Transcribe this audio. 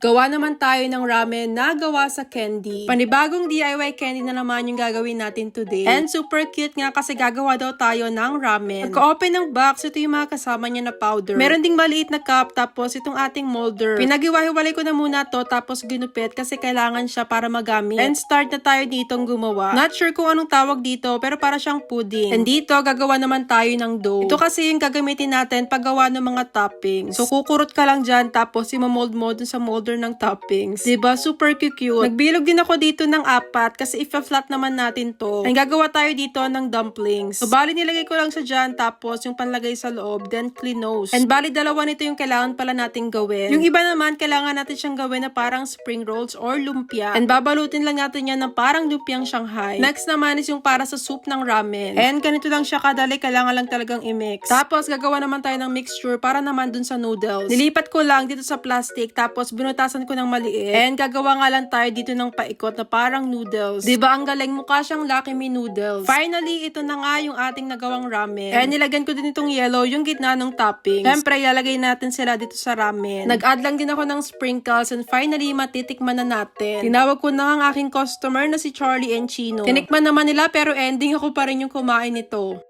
Gawa naman tayo ng ramen na gawa sa candy. Panibagong DIY candy na naman yung gagawin natin today. And super cute nga kasi gagawa daw tayo ng ramen. Pagka-open ng box, ito yung mga kasama niya na powder. Meron ding maliit na cup, tapos itong ating molder. Pinag-iwa-hiwalay ko na muna to, tapos ginupit kasi kailangan siya para magamit. And start na tayo ditong gumawa. Not sure kung anong tawag dito, pero para siyang pudding. And dito, gagawa naman tayo ng dough. Ito kasi yung gagamitin natin paggawa ng mga toppings. So, kukurot ka lang dyan, tapos i-mold mo dun sa molder ng toppings. 'Di ba Super cute. Nagbilog din ako dito ng apat kasi if-flat naman natin to. Ay gagawa tayo dito ng dumplings. So, bali nilagay ko lang sa dyan, tapos yung panlagay sa loob, then clinose. And bali dalawa nito yung kailangan pala natin gawin. Yung iba naman, kailangan natin siyang gawin na parang spring rolls or lumpia. And babalutin lang natin yan ng parang lumpiang Shanghai. Next naman is yung para sa soup ng ramen. And ganito lang siya kadali, kailangan lang talagang i-mix. Tapos gagawa naman tayo ng mixture para naman dun sa noodles. Nilipat ko lang dito sa plastic, tapos binutasan ko ng maliit. And gagawa nga lang tayo dito ng paikot na parang noodles. 'Di ba ang galing mukha siyang Lucky Me noodles. Finally, ito na nga yung ating nagawang ramen. And nilagyan ko din itong yellow, yung gitna ng toppings. Siyempre, ilalagay natin sila dito sa ramen. Nag-add lang din ako ng sprinkles and finally, matitikman na natin. Tinawag ko na ang aking customer na si Charlie and Chino. Tinikman naman nila pero ending ako pa rin yung kumain nito.